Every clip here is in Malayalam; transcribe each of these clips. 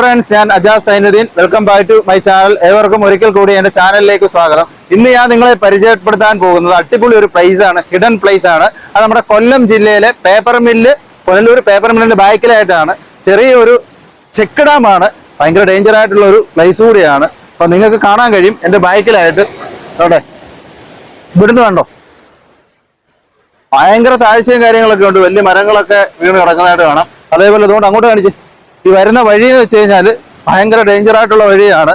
ഫ്രണ്ട്സ് ഞാൻ Ajas Sainudeen. Welcome back to my channel ഏവർക്കും ഒരിക്കൽ കൂടി എന്റെ ചാനലിലേക്ക് സ്വാഗതം. ഇന്ന് ഞാൻ നിങ്ങളെ പരിചയപ്പെടുത്താൻ പോകുന്നത് അടിപൊളി ഒരു പ്ലേസ് ആണ് ഹിഡൻ പ്ലേസ് ആണ്. അത് നമ്മുടെ കൊല്ലം ജില്ലയിലെ പേപ്പർ മില്ല് കൊല്ലൂർ പേപ്പർ മില്ലിന്റെ ബാക്കിലായിട്ടാണ്. ചെറിയൊരു ചെക്ക് ഡാം ആണ്. ഭയങ്കര ഡേഞ്ചർ ആയിട്ടുള്ള ഒരു പ്ലേസ് കൂടിയാണ്. അപ്പൊ നിങ്ങൾക്ക് കാണാൻ കഴിയും എന്റെ ബാക്കിലായിട്ട് അവിടെ. ഇവിടുന്ന് കണ്ടോ? ഭയങ്കര താഴ്ചയും കാര്യങ്ങളൊക്കെ ഉണ്ട്. വലിയ മരങ്ങളൊക്കെ വീണ് കിടക്കുന്നതായിട്ട് കാണാം. അതേപോലെ അതുകൊണ്ട് അങ്ങോട്ട് കാണിച്ച്. ഈ വരുന്ന വഴി എന്ന് വെച്ച് കഴിഞ്ഞാൽ ഭയങ്കര ഡേഞ്ചർ ആയിട്ടുള്ള വഴിയാണ്.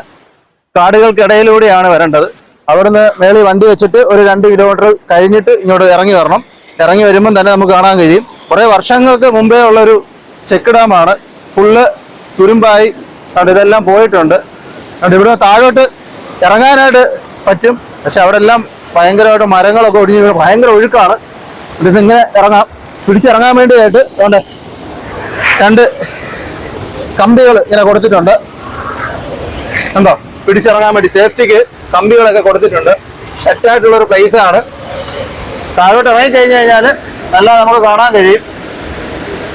കാടുകൾക്കിടയിലൂടെയാണ് വരേണ്ടത്. അവിടുന്ന് മേളിൽ വണ്ടി വെച്ചിട്ട് ഒരു രണ്ട് കിലോമീറ്റർ കഴിഞ്ഞിട്ട് ഇങ്ങോട്ട് ഇറങ്ങി വരണം. ഇറങ്ങി വരുമ്പം തന്നെ നമുക്ക് കാണാൻ കഴിയും. കുറേ വർഷങ്ങൾക്ക് മുമ്പേ ഉള്ളൊരു ചെക്ക് ഡാമാണ്. ഫുള്ള് തുരുമ്പായി ഇതെല്ലാം പോയിട്ടുണ്ട്. അതുകൊണ്ട് ഇവിടെ താഴോട്ട് ഇറങ്ങാനായിട്ട് പറ്റും. പക്ഷെ അവിടെ എല്ലാം ഭയങ്കരമായിട്ട് മരങ്ങളൊക്കെ ഒടിഞ്ഞ് ഭയങ്കര ഒഴുക്കാണ്. ഇത് ഇങ്ങനെ ഇറങ്ങാം. പിടിച്ചിറങ്ങാൻ വേണ്ടിയായിട്ട് അതുകൊണ്ട് രണ്ട് കമ്പികൾ ഇങ്ങനെ കൊടുത്തിട്ടുണ്ട്. എന്തോ പിടിച്ചിറങ്ങാൻ വേണ്ടി സേഫ്റ്റിക്ക് കമ്പികളൊക്കെ കൊടുത്തിട്ടുണ്ട്. സെറ്റായിട്ടുള്ള ഒരു പ്ലേസ് ആണ്. താഴോട്ട് ഇറങ്ങി കഴിഞ്ഞു കഴിഞ്ഞാൽ നല്ല നമുക്ക് കാണാൻ കഴിയും.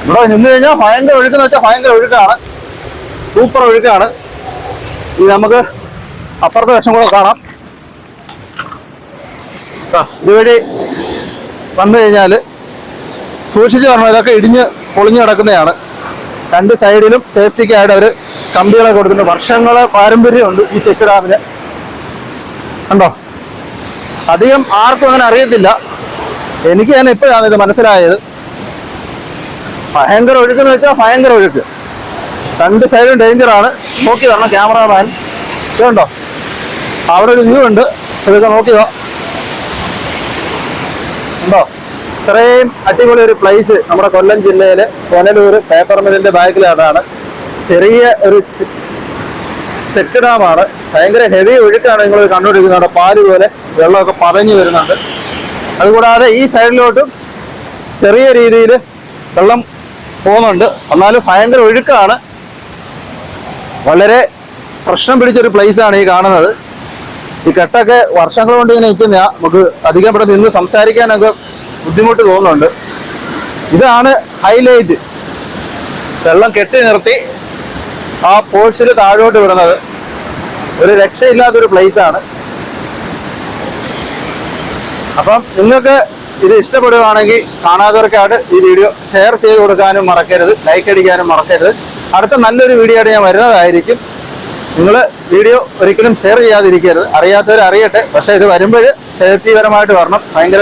ഇവിടെ നിന്ന് കഴിഞ്ഞാൽ ഭയങ്കര ഒഴുക്കെന്ന് വെച്ചാൽ ഭയങ്കര ഒഴുക്കാണ്. സൂപ്പർ ഒഴുക്കാണ്. ഇത് നമുക്ക് അപ്പുറത്തെ വശം കൂടെ കാണാം. ഇതുവഴി വന്നു കഴിഞ്ഞാൽ സൂക്ഷിച്ചു പറഞ്ഞു ഇതൊക്കെ ഇടിഞ്ഞ് പൊളിഞ്ഞു കിടക്കുന്നതാണ്. രണ്ട് സൈഡിലും സേഫ്റ്റിക്കായിട്ട് അവർ കമ്പികളെ കൊടുക്കുന്നുണ്ട്. വർഷങ്ങളെ പാരമ്പര്യമുണ്ട് ഈ ചെക്ക് ഡാമിന്. കണ്ടോ? അധികം ആർക്കും അങ്ങനെ അറിയത്തില്ല. എനിക്ക് തന്നെ ഇപ്പോഴാണ് ഇത് മനസ്സിലായത്. ഭയങ്കര ഒഴുക്കെന്ന് വെച്ചാൽ ഭയങ്കര ഒഴുക്ക്. രണ്ട് സൈഡും ഡേഞ്ചറാണ്. നോക്കി വരണം ക്യാമറമാൻ. ഇതുണ്ടോ? അവിടെ ഒരു വ്യൂ ഉണ്ട്. ഇതൊക്കെ നോക്കിയോ ഉണ്ടോ ഇത്രയും അടിപൊളി ഒരു പ്ലേസ് നമ്മുടെ കൊല്ലം ജില്ലയിലെ കൊനലൂർ പേപ്പർ മില്ലിന്റെ ബാക്കിലാണ് ചെറിയ ഒരു ചെക്ക് ഡാമാണ്. ഭയങ്കര ഹെവി ഒഴുക്കാണ് നിങ്ങൾ കണ്ടുപിടിക്കുന്നത് പാൽ പോലെ വെള്ളമൊക്കെ പതഞ്ഞു വരുന്നുണ്ട്. അതുകൂടാതെ ഈ സൈഡിലോട്ടും ചെറിയ രീതിയിൽ വെള്ളം പോകുന്നുണ്ട്. എന്നാലും ഭയങ്കര ഒഴുക്കാണ്. വളരെ പ്രശ്നം പിടിച്ചൊരു ആണ് ഈ കാണുന്നത്. ഈ കെട്ടൊക്കെ വർഷങ്ങൾ കൊണ്ട് ഇങ്ങനെ നിൽക്കുന്ന നമുക്ക് അധികം ഇവിടെ നിന്ന് സംസാരിക്കാനൊക്കെ ബുദ്ധിമുട്ട് തോന്നുന്നുണ്ട്. ഇതാണ് ഹൈലൈറ്റ് വെള്ളം കെട്ടി നിർത്തി ആ പോഴ്സിൽ താഴോട്ട് വിടുന്നത്. ഒരു രക്ഷയില്ലാത്തൊരു ആണ്. അപ്പം നിങ്ങൾക്ക് ഇത് ഇഷ്ടപ്പെടുകയാണെങ്കിൽ കാണാത്തവർക്കായിട്ട് ഈ വീഡിയോ ഷെയർ ചെയ്ത് കൊടുക്കാനും മറക്കരുത്. ലൈക്ക് അടിക്കാനും മറക്കരുത്. അടുത്ത നല്ലൊരു വീഡിയോ ആയിട്ട് ഞാൻ വരുന്നതായിരിക്കും. നിങ്ങൾ വീഡിയോ ഒരിക്കലും ഷെയർ ചെയ്യാതിരിക്കരുത്. അറിയാത്തവർ അറിയട്ടെ. പക്ഷേ ഇത് വരുമ്പോൾ സേഫ്റ്റി പരമായിട്ട് വരണം. ഭയങ്കര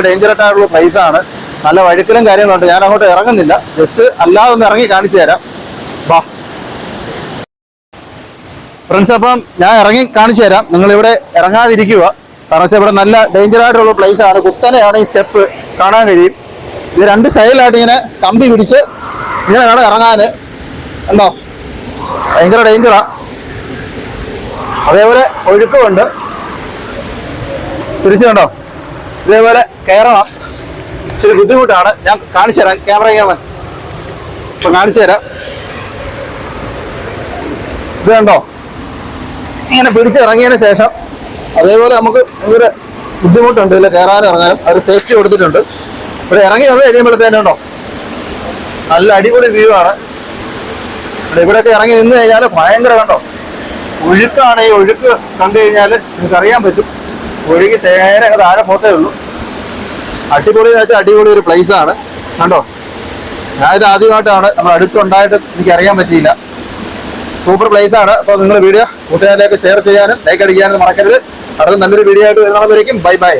പ്ലേസ് ആണ്. നല്ല വഴുക്കലും കാര്യങ്ങളുണ്ട്. ഞാൻ അങ്ങോട്ട് ഇറങ്ങുന്നില്ല. ജസ്റ്റ് അല്ലാതെ ഒന്ന് ഇറങ്ങി കാണിച്ചു തരാം. വാ. ഫ്രണ്ട്സ് അപ്പം ഞാൻ ഇറങ്ങി കാണിച്ചു തരാം. നിങ്ങൾ ഇവിടെ ഇറങ്ങാതിരിക്കുക. കാരണം വെച്ചാൽ ഇവിടെ നല്ല ഡേഞ്ചർ ആയിട്ടുള്ള പ്ലേസ് ആണ്. കുത്തനെയാണ് ഈ സ്റ്റെപ്പ് കാണാൻ കഴിയും. ഇത് രണ്ട് സൈഡിലായിട്ട് ഇങ്ങനെ കമ്പി പിടിച്ച് ഇങ്ങനെ വേണം ഇറങ്ങാൻ ഉണ്ടോ ഭയങ്കര ഡേഞ്ചറാ അതേപോലെ ഒഴുക്കുമുണ്ട്. തിരിച്ചു കണ്ടോ ഇതേപോലെ കയറണം. ഇച്ചിരി ബുദ്ധിമുട്ടാണ്. ഞാൻ കാണിച്ചു തരാം. Camera camera. ഇപ്പൊ കാണിച്ചു തരാം. ഇത് കണ്ടോ? ഇങ്ങനെ പിടിച്ചിറങ്ങിയതിന് ശേഷം അതേപോലെ നമുക്ക് ഭയങ്കര ബുദ്ധിമുട്ടുണ്ട്. ഇതിൽ കയറാനും ഇറങ്ങാനും. അവർ സേഫ്റ്റി കൊടുത്തിട്ടുണ്ട്. ഇവിടെ ഇറങ്ങി വന്ന് കഴിയുമ്പോഴത്തേനുണ്ടോ നല്ല അടിപൊളി വ്യൂ ആണ്. ഇവിടെ ഇവിടെയൊക്കെ ഇറങ്ങി നിന്ന് കഴിഞ്ഞാൽ ഭയങ്കര കണ്ടോ? ഒഴുക്കാണ്. ഈ ഒഴുക്ക് കണ്ടു കഴിഞ്ഞാൽ നിങ്ങൾക്ക് അറിയാൻ പറ്റും. ഒഴുകി നേരെ താഴെ പോത്തേ ഉള്ളൂ. അടിപൊളി എന്ന് വെച്ചാൽ അടിപൊളി ഒരു place ആണ്. കണ്ടോ? ഞാനിത് ആദ്യമായിട്ടാണ്. നമ്മൾ അടുത്തുണ്ടായിട്ട് എനിക്ക് അറിയാൻ പറ്റിയില്ല. സൂപ്പർ പ്ലേസ് ആണ്. അപ്പോൾ നിങ്ങൾ വീഡിയോ കൂട്ടുകാരിലേക്ക് ഷെയർ ചെയ്യാനും ലൈക്ക് അടിക്കാനും മറക്കരുത്. അടുത്ത നല്ലൊരു വീഡിയോ ആയിട്ട് വരുന്നവരേക്കും ബൈ ബൈ